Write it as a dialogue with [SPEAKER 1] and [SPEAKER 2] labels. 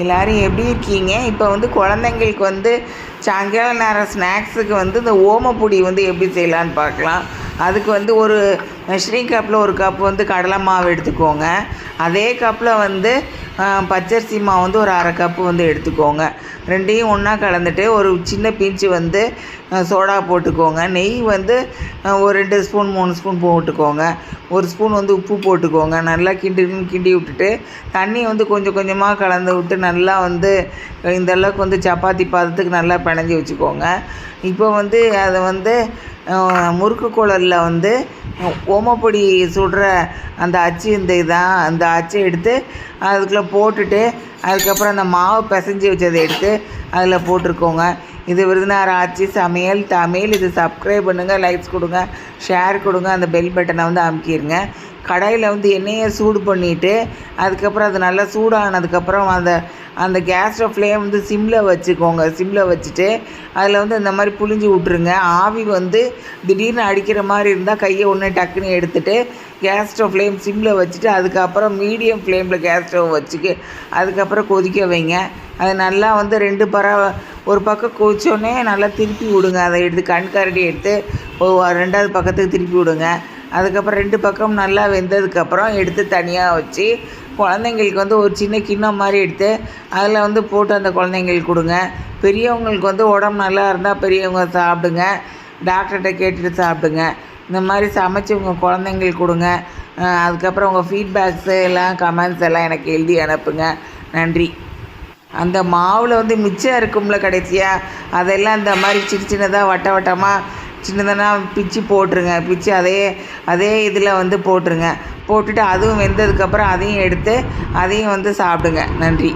[SPEAKER 1] எல்லோரும் எப்படி இருக்கீங்க? இப்போ வந்து குழந்தைங்களுக்கு வந்து சாயங்கால நேரம் ஸ்நாக்ஸுக்கு வந்து இந்த ஓமப்பொடி வந்து எப்படி செய்யலான்னு பார்க்கலாம். அதுக்கு வந்து ஒரு மெஷரிங் கப்பில் ஒரு கப் வந்து கடலை மாவு எடுத்துக்கோங்க. அதே கப்பில் வந்து பச்சரிசி மாவு வந்து ஒரு அரை கப்பு வந்து எடுத்துக்கோங்க. ரெண்டையும் ஒன்றா கலந்துட்டு ஒரு சின்ன பிஞ்சு வந்து சோடா போட்டுக்கோங்க. நெய் வந்து ஒரு ரெண்டு ஸ்பூன் மூணு ஸ்பூன் போட்டுக்கோங்க. ஒரு ஸ்பூன் வந்து உப்பு போட்டுக்கோங்க. நல்லா கிண்டி கிண்டி விட்டுட்டு தண்ணி வந்து கொஞ்சம் கொஞ்சமாக கலந்து விட்டு நல்லா வந்து இந்த அளவுக்கு வந்து சப்பாத்தி பாதத்துக்கு நல்லா பிணைஞ்சி வச்சுக்கோங்க. இப்போ வந்து அதை வந்து முறுக்கு குழலில் வந்து ஓமப்பொடி சுடுற அந்த அச்சு இந்த இதான் அந்த அச்சை எடுத்து அதுக்குள்ளே போட்டுட்டு அதுக்கப்புறம் அந்த மாவு பிசைஞ்சி வச்சதை எடுத்து அதில் போட்டிருக்கோங்க. இது விருதுநகர் ஆட்சி சமையல் தமிழ். இது சப்ஸ்கிரைப் பண்ணுங்கள் லைக்ஸ் கொடுங்க ஷேர் கொடுங்க அந்த பெல் பட்டனை வந்து அமுக்கிடுங்க கடையில் வந்து எண்ணெயை சூடு பண்ணிவிட்டு அதுக்கப்புறம் அது நல்லா சூடானதுக்கப்புறம் அந்த அந்த கேஸ் ஃப்ளேம் வந்து சிம்மில் வச்சுக்கோங்க. சிம்மில் வச்சுட்டு அதில் வந்து இந்த மாதிரி புழிஞ்சு விட்ருங்க ஆவி வந்து திடீர்னு அடிக்கிற மாதிரி இருந்தால் கையை ஒன்று டக்குன்னு எடுத்துகிட்டு கேஸ் ஸ்டவ் ஃப்ளேம் சிம்மில் வச்சுட்டு அதுக்கப்புறம் மீடியம் ஃப்ளேமில் கேஸ் ஸ்டவ் வச்சுக்கி அதுக்கப்புறம் கொதிக்க வைங்க. அது நல்லா வந்து ரெண்டு பறவை ஒரு பக்கம் கொதிச்சோடனே நல்லா திருப்பி விடுங்க. அதை எடுத்து கண் எடுத்து ரெண்டாவது பக்கத்துக்கு திருப்பி விடுங்க. அதுக்கப்புறம் ரெண்டு பக்கம் நல்லா வெந்ததுக்கப்புறம் எடுத்து தனியாக வச்சு குழந்தைங்களுக்கு வந்து ஒரு சின்ன கிண்ணம் மாதிரி எடுத்து அதில் வந்து போட்டு அந்த குழந்தைங்களுக்கு கொடுங்க. பெரியவங்களுக்கு வந்து உடம்பு நல்லா இருந்தால் பெரியவங்க சாப்பிடுங்க. டாக்டர்கிட்ட கேட்டுட்டு சாப்பிடுங்க. இந்த மாதிரி சமைச்சு உங்கள் குழந்தைங்களுக்கு கொடுங்க. அதுக்கப்புறம் உங்கள் ஃபீட்பேக்ஸு எல்லாம் கமெண்ட்ஸ் எல்லாம் எனக்கு எழுதி அனுப்புங்க. நன்றி. அந்த மாவில் வந்து மிச்சம் இருக்கும்ல கடைசியாக அதெல்லாம் இந்த மாதிரி சின்ன சின்னதாக வட்ட வட்டமாக சின்னதெல்லாம் பிச்சு போட்டுருங்க. பிச்சு அதே அதே இதில் வந்து போட்டுருங்க. போட்டுட்டு அதுவும் வெந்ததுக்கப்புறம் அதையும் எடுத்து அதையும் வந்து சாப்பிடுங்க. நன்றி.